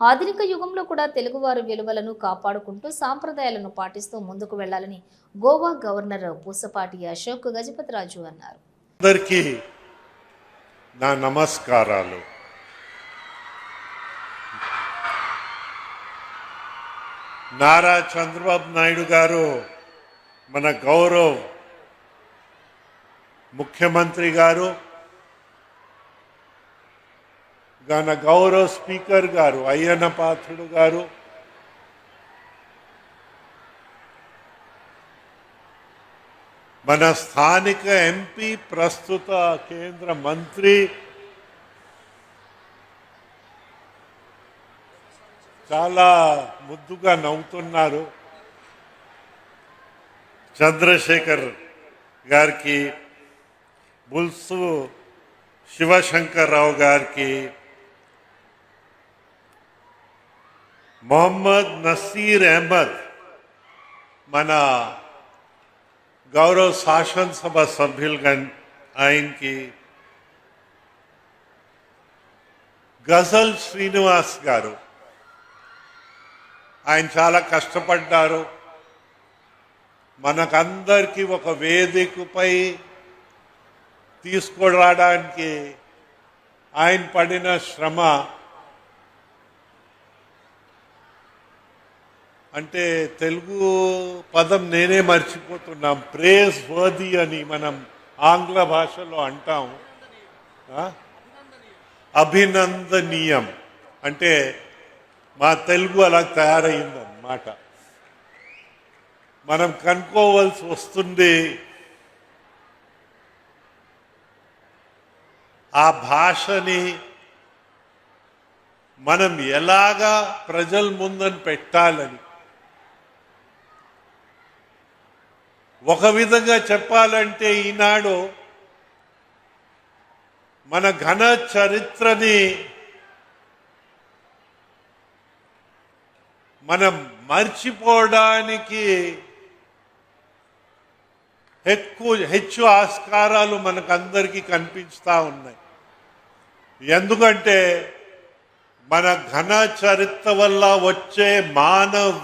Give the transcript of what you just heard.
ఆధునిక యుగంలో కూడా తెలుగువారి విలువలను కాపాడుకుంటూ సాంప్రదాయాలను పాటిస్తూ ముందుకు వెళ్ళాలని గోవా గవర్నర్ పూసపాటి అశోక్ గజపతిరాజు అన్నారు. అందరికీ నా నమస్కారాలు. నారా చంద్రబాబు నాయుడు గారు మన గౌరవ్ ముఖ్యమంత్రి గారు మన గౌరవ స్పీకర్ గారు అయ్యన్న పాత్రుడు గారు. మన స్థానిక ఎంపీ ప్రస్తుత కేంద్ర మంత్రి చాలా ముద్దుగా నవ్వుతున్నారు. చంద్రశేఖర్ గారికి బుల్సు శివశంకర్రావు గారికి మొహమ్మద్ నసీర్ అహ్మద్ మన గౌరవ శాసనసభ సభ్యులుగా ఆయనకి గజల్ శ్రీనివాస్ గారు. ఆయన చాలా కష్టపడ్డారు. మనకందరికీ ఒక వేదికపై తీసుకురావడానికి ఆయన పడిన శ్రమ అంటే తెలుగు పదం నేనే మర్చిపోతున్నాం. ప్రేస్ వర్ది అని మనం ఆంగ్ల భాషలో అంటాం. అభినందనీయం. అంటే మా తెలుగు అలా తయారైందన్నమాట. మనం కనుక్కోవాల్సి వస్తుంది ఆ భాషని మనం ఎలాగా ప్రజల ముందని పెట్టాలని ఒక విధంగా చెప్పాలంటే ఈనాడు మన ఘన చరిత్రని మనం మర్చిపోవడానికి ఎక్కువ హెచ్చు ఆస్కారాలు మనకందరికీ కనిపిస్తూ ఉన్నాయి. ఎందుకంటే మన ఘన చరిత్ర వల్ల వచ్చే మానవ